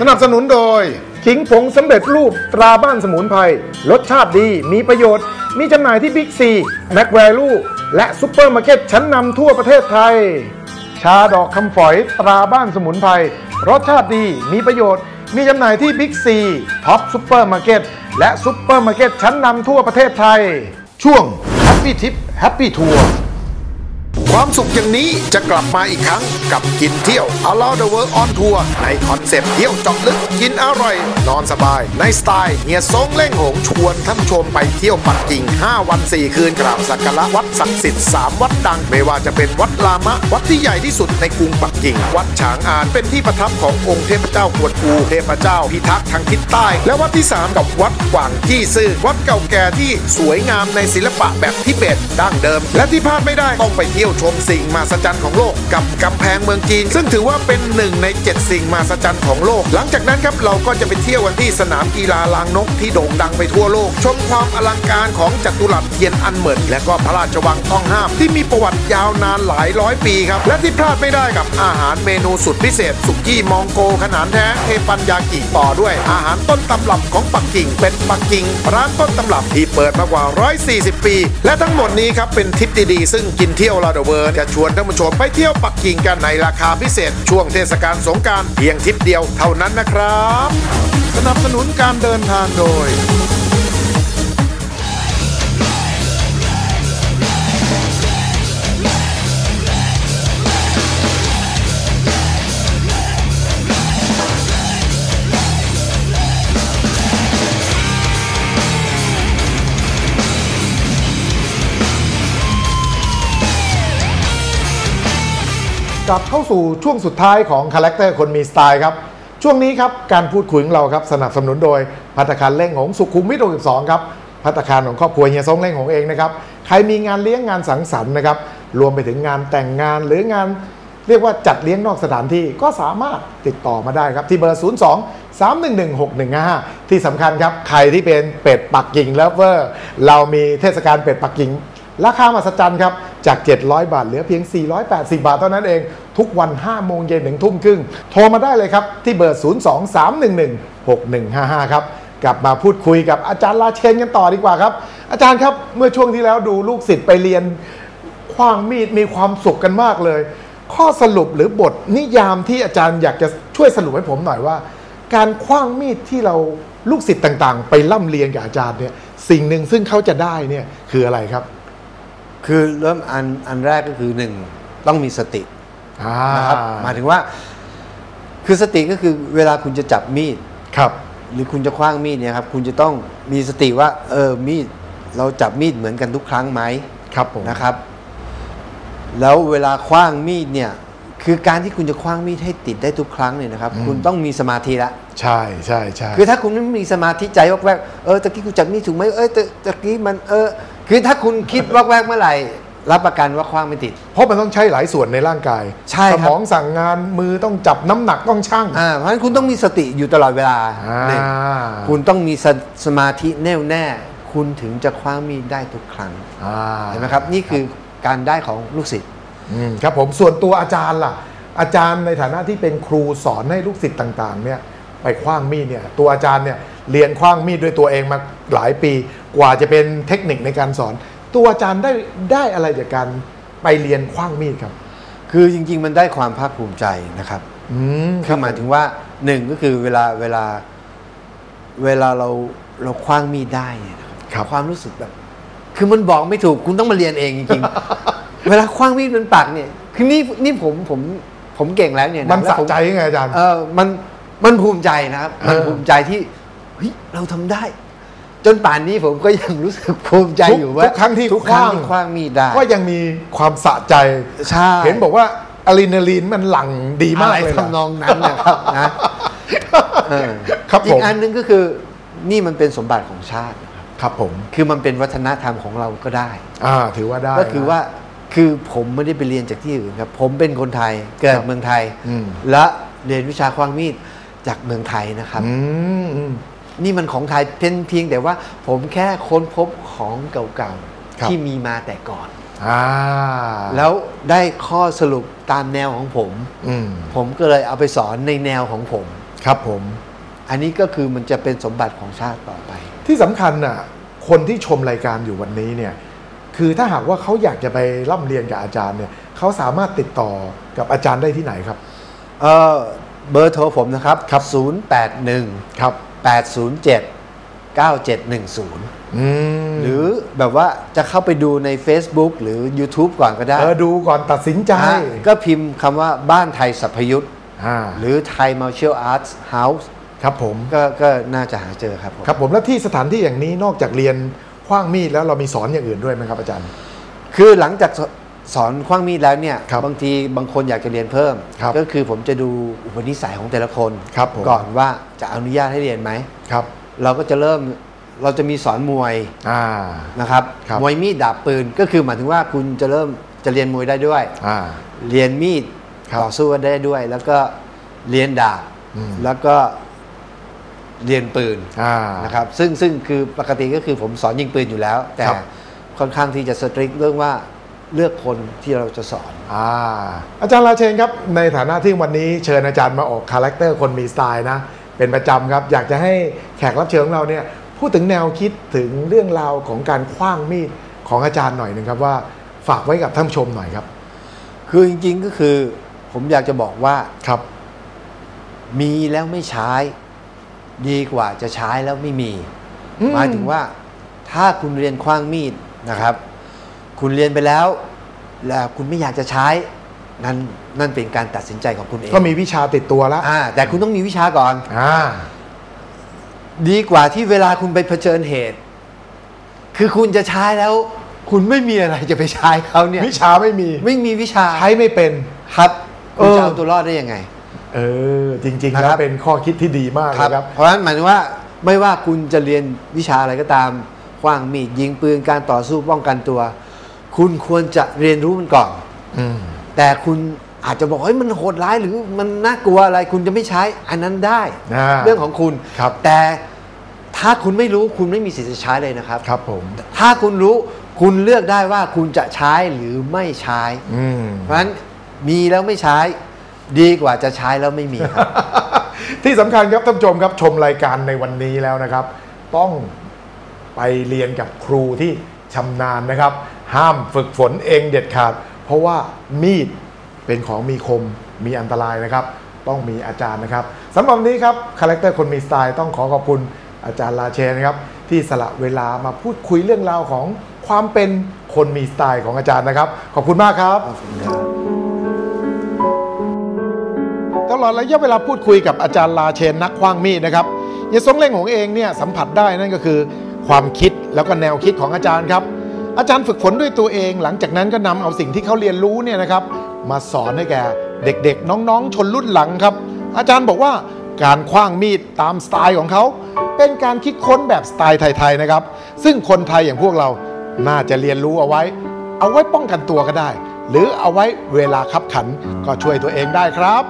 สนับสนุนโดย ขิงผงสำเร็จรูปตราบ้านสมุนไพรรสชาติดีมีประโยชน์ มีจำหน่ายที่บิ๊กซีแมคแวลูและซุปเปอร์มาร์เก็ตชั้นนำทั่วประเทศไทย ชาดอกคำฝอยตราบ้านสมุนไพรรสชาติดีมีประโยชน์ มีจำหน่ายที่บิ๊กซีท็อปซุปเปอร์มาร์เก็ตและซุปเปอร์มาร์เก็ตชั้นนำทั่วประเทศไทย ช่วง Happy Tip Happy Tour ความสุขอย่างนี้จะกลับมาอีกครั้งกับกินเที่ยว Allow the World on Tour ในคอนเซปต์เที่ยวเจาะลึกกินอร่อย นอนสบาย ในสไตล์เฮียซงเล่งหง ชวนท่านชมไปเที่ยวปักกิ่ง 5 วัน 4 คืนกราบสักการะวัดศักดิ์สิทธิ์ 3 วัดดัง ไม่ว่าจะเป็นวัดลามะ วัดที่ใหญ่ที่สุดในกรุงปักกิ่ง วัดฉางอานเป็นที่ประทับขององค์เทพเจ้ากวนอูเทพเจ้าพิทักษ์ทางทิศใต้ และวัดที่ 3 กับวัดกวางจี้ซื่อวัดเก่าแก่ที่สวยงามในศิลปะแบบทิเบตดั้งเดิม และที่พลาดไม่ได้ต้องไปเที่ยวชมสิ่งมหัศจรรย์ของโลกกับกำแพงเมืองจีน ซึ่งถือว่าเป็นหนึ่งใน 7 สิ่งมหัศจรรย์ของโลก หลังจากนั้นครับเราก็จะไปเที่ยวกันที่สนามกีฬาลางนกที่โด่งดังไปทั่วโลก ชมความอลังการของจัตุรัสเทียนอันเหมินและก็พระราชวังต้องห้าม ที่มีประวัติยาวนานหลายร้อยปีครับและที่พลาดไม่ได้กับอาหารเมนูสุดพิเศษ สุกี้มองโกขนาดแท้เทปันยากิต่อด้วยอาหารต้นตำรับของปักกิ่ง เป็นปักกิ่งร้านต้นตำรับที่เปิดมากว่า 140 ปี และทั้งหมดนี้ครับเป็นทริปดีๆซึ่งกินเที่ยวลาเดเวิร์จะชวนท่านผู้ชมไปเที่ยวปักกิ่งกันในราคาพิเศษ ช่วงเทศกาลสงกรารเพียงทริปเดียวเท่านั้นนะครับ สนับสนุนการเดินทางโดย กลับเข้าสู่ช่วงสุดท้ายของคาแรคเตอร์คนมีสไตล์ครับ ช่วงนี้ครับการพูดคุยของเราครับสนับสนุนโดยพัตตาคารเล่งหงสุขุมวิท62ครับพัตตาคารของครอบครัวเฮียซงเล่งหงเองนะครับใครมีงานเลี้ยงงานสังสรรค์นะครับรวมไปถึงงานแต่งงานหรืองานเรียกว่าจัดเลี้ยงนอกสถานที่ก็สามารถติดต่อมาได้ครับ ที่เบอร์ 02 311 6155ที่สำคัญครับ ใครที่เป็นเป็ดปักกิ่งเลฟเวอร์ เรามีเทศกาลเป็ดปักกิ่ง ราคามหัศจรรย์ครับ จาก 700 บาทเหลือเพียง 480 บาทเท่านั้นเอง ทุกวัน 5 โมงเย็นถึงทุ่มครึ่ง โทรมาได้เลยครับ ที่เบอร์ 023116155 ครับ กลับมาพูดคุยกับอาจารย์ราเชนกันต่อดีกว่าครับ อาจารย์ครับ เมื่อช่วงที่แล้วดูลูกศิษย์ไปเรียนคว้างมีดมีความสุขกันมากเลย ข้อสรุปหรือบทนิยามที่อาจารย์อยากจะช่วยสรุปให้ผมหน่อยว่า การคว้างมีดที่เราลูกศิษย์ต่างๆ ไปร่ำเรียนกับอาจารย์เนี่ยสิ่งหนึ่งซึ่งเขาจะได้เนี่ยคืออะไรครับ คือเริ่มอันอันแรกก็คือหนึ่งต้องมีสติอ่านะครับหมายถึงว่า คือสติก็คือเวลาคุณจะจับมีดครับ หรือคุณจะคว้างมีดเนี่ยครับ คุณจะต้องมีสติว่า เออมีดเราจับมีดเหมือนกันทุกครั้งไหมครับผมนะครับ แล้วเวลาคว้างมีดเนี่ย คือการที่คุณจะคว้างมีดให้ติดได้ทุกครั้งเนี่ยนะครับ คุณต้องมีสมาธิละใช่ใช่ใช่คือถ้าคุณไม่มีสมาธิใจวักแวกเออตะกี้กูจับมีดถูกไหมเออตะตะกี้มันเออ คือถ้าคุณคิดวักแวกเมื่อไหร่ รับประกันว่าคว้างไม่ติด เพราะมันต้องใช้หลายส่วนในร่างกาย ใช่ครับสมองสั่งงานมือต้องจับน้ำหนักต้องชั่งอ่าเพราะฉะนั้นคุณต้องมีสติอยู่ตลอดเวลาอ่าหนึ่งคุณต้องมีสสมาธิแน่วแน่ คุณถึงจะคว้างมีดได้ทุกครั้งอ่าเห็นไหมครับ นี่คือการได้ของลูกศิษย์อืมครับผมส่วนตัวอาจารย์ล่ะ อาจารย์ในฐานะที่เป็นครูสอนให้ลูกศิษย์ต่าง ๆ เนี่ย ไปคว้างมีดเนี่ย ตัวอาจารย์เนี่ยเรียนคว้างมีดด้วยตัวเองมาหลายปี กว่าจะเป็นเทคนิคในการสอน ตัวอาจารย์ได้ได้อะไรจากการไปเรียนคว้างมีดครับ คือจริง ๆ มันได้ความภาคภูมิใจนะครับอืมคือหมายถึงว่าหนึ่งก็คือเวลาเวลาเวลาเราเราคว้างมีดได้เนี่ยนะครับครับความรู้สึกแบบ คือมันบอกไม่ถูกคุณต้องมาเรียนเองจริงๆ เวลาคว้างมีดมันปักเนี่ย คือนี่นี่ผมผมผมเก่งแล้วเนี่ยะมันแล้วสะผมใจยังไงอาจารย์เออมันมันภูมิใจนะครับ มันเออภูมิใจที่เฮ้ยเราทำได้ จนป่านนี้ผมก็ยังรู้สึกภูมิใจทุกอยู่ว่าทุกครั้งที่ทุกครั้งคว้างที่คว้างมีดได้ก็ยังมีความสะใจใช่เห็นบอกว่าอะดรีนาลีนมันหลั่งดีมากอะไรเลยนะทำนองนั้นนะครับนะเออครับอีผกมอันหนึงก็คือนี่มันเป็นสมบัติของชาตินะครับครับผมคือมันเป็นวัฒนธรรมของเราก็ได้ อ่า ถือว่าได้ก็คือว่าคือผมไม่ได้ไปเรียนจากที่อื่นครับ ผมเป็นคนไทยเกิดครับเมืองไทยอืมและเรียนวิชาคว้างมีดจากเมืองไทยนะครับอืมอืม นี่มันของไทยเพียงเพียงแต่ว่าผมแค่ค้นพบของเก่าครับๆที่มีมาแต่ก่อนอ่าแล้วได้ข้อสรุปตามแนวของผมอืมผมก็เลยเอาไปสอนในแนวของผม ครับผม อันนี้ก็คือมันจะเป็นสมบัติของชาติต่อไป ที่สำคัญน่ะคนที่ชมรายการอยู่วันนี้เนี่ยคือถ้าหากว่าเขาอยากจะไปร่ำเรียนกับอาจารย์เนี่ยเขาสามารถติดต่อกับอาจารย์ได้ที่ไหนครับเออเบอร์โทรผมนะครับครับ081ครับ 807 9710อืมหรือแบบว่าจะเข้าไปดูใน Facebook หรือ YouTube ก่อนก็ได้ เออ ดูก่อนตัดสินใจฮะก็พิมพ์คำว่าบ้านไทยสัพยุทธ์อ่าหรือไทย Martial Arts House ครับผมก็ก็น่าจะหาเจอครับผมครับผมแล้วที่สถานที่อย่างนี้นอกจากเรียนขว้างมีดแล้วเรามีสอนอย่างอื่นด้วยไหมครับอาจารย์ คือหลังจาก สสอนคว้างมีดแล้วเนี่ยครับบางทีบางคนอยากจะเรียนเพิ่มครับก็คือผมจะดูอุปนิสัยของแต่ละคนครับผมก่อนว่าจะอนุญาตให้เรียนไหมครับ เราก็จะเริ่มเราจะมีสอนมวยอ่านะครับครับมวยมีดดาบปืนก็คือหมายถึงว่าคุณจะเริ่มจะเรียนมวยได้ด้วยอ่าเรียนมีดครับต่อสู้กันได้ด้วย แล้วก็เรียนดาบอืมแล้วก็เรียนปืนอ่านะครับซึ่งซึ่งคือปกติก็คือผมสอนยิงปืนอยู่แล้ว แต่ครับค่อนข้างที่จะสตริกเรื่องว่า เลือกคนที่เราจะสอนอ่าอาจารย์ราเชนครับ ในฐานะที่วันนี้เชิญอาจารย์มาออกคาแรคเตอร์คนมีสไตล์นะ เป็นประจำครับ อยากจะให้แขกรับเชิญของเราเนี่ยพูดถึงแนวคิดถึงเรื่องราวของการคว้างมีดของอาจารย์หน่อยหนึงครับว่าฝากไว้กับท่านผู้ชมหน่อยครับ คือจริงๆก็คือผมอยากจะบอกว่าครับ มีแล้วไม่ใช้ ดีกว่าจะใช้แล้วไม่มี อืม หมายถึงว่าถ้าคุณเรียนคว้างมีดนะครับ คุณเรียนไปแล้ว แล้วคุณไม่อยากจะใช้ นั่นนั่นเป็นการตัดสินใจของคุณเองก็มีวิชาติดตัวแล้วอ่าแต่คุณต้องมีวิชาก่อนอ่าดีกว่าที่เวลาคุณไปเผชิญเหตุ คือคุณจะใช้แล้ว คุณไม่มีอะไรจะไปใช้เขาเนี่ย วิชาไม่มีไม่มีวิชาใช้ไม่เป็นครับคุณเออจะเอาตัวรอดได้ยังไง เออ จริงๆนะแล้ครัวบเป็นข้อคิดที่ดีมากนะครับ เพราะฉะนั้นหมายถึงว่าไม่ว่าคุณจะเรียนวิชาอะไรก็ตามขว้างมีดยิงปืนการต่อสู้ป้องกันตัว คุณควรจะเรียนรู้มันก่อนอืมแต่คุณอาจจะบอกเฮ้ยมันโหดร้ายหรือมันน่ากลัวอะไร คุณจะไม่ใช้ อันนั้นได้อ่าเรื่องของคุณครับแต่ถ้าคุณไม่รู้คุณไม่มีสิทธิ์จะใช้เลยนะครับ ครับผม ถ้าคุณรู้คุณเลือกได้ว่าคุณจะใช้หรือไม่ใช้อืมเพราะฉะนั้นมีแล้วไม่ใช้ ดีกว่าจะใช้แล้วไม่มีครับ ที่สำคัญครับท่านผู้ชมครับชมรายการในวันนี้แล้วนะครับ ต้องไปเรียนกับครูที่ชำนาญนะครับ ห้ามฝึกฝนเองเด็ดขาด เพราะว่ามีดเป็นของมีคมมีอันตรายนะครับ ต้องมีอาจารย์นะครับสำหรับนี้ครับคาแรคเตอร์คนมีสไตล์ต้องขอขอบคุณอาจารย์ลาเชนนะครับที่สละเวลามาพูดคุยเรื่องราวของความเป็นคนมีสไตล์ของอาจารย์นะครับ ขอบคุณมากครับตลอดระยะเวลาพูดคุยกับอาจารย์ลาเชนนักคว้างมีดนะครับเยซงเล่งของเองเนี่ยสัมผัสได้นั่นก็คือ ความคิดแล้วก็แนวคิดของอาจารย์ครับ อาจารย์ฝึกฝนด้วยตัวเอง หลังจากนั้นก็นำเอาสิ่งที่เขาเรียนรู้เนี่ยนะครับ มาสอนให้แก่เด็กๆ น้องๆ ชนรุ่นหลังครับ อาจารย์บอกว่าการคว้างมีดตามสไตล์ของเขา เป็นการคิดค้นแบบสไตล์ไทยๆนะครับ ซึ่งคนไทยอย่างพวกเราน่าจะเรียนรู้เอาไว้ เอาไว้ป้องกันตัวก็ได้ หรือเอาไว้เวลาขับขันก็ช่วยตัวเองได้ครับ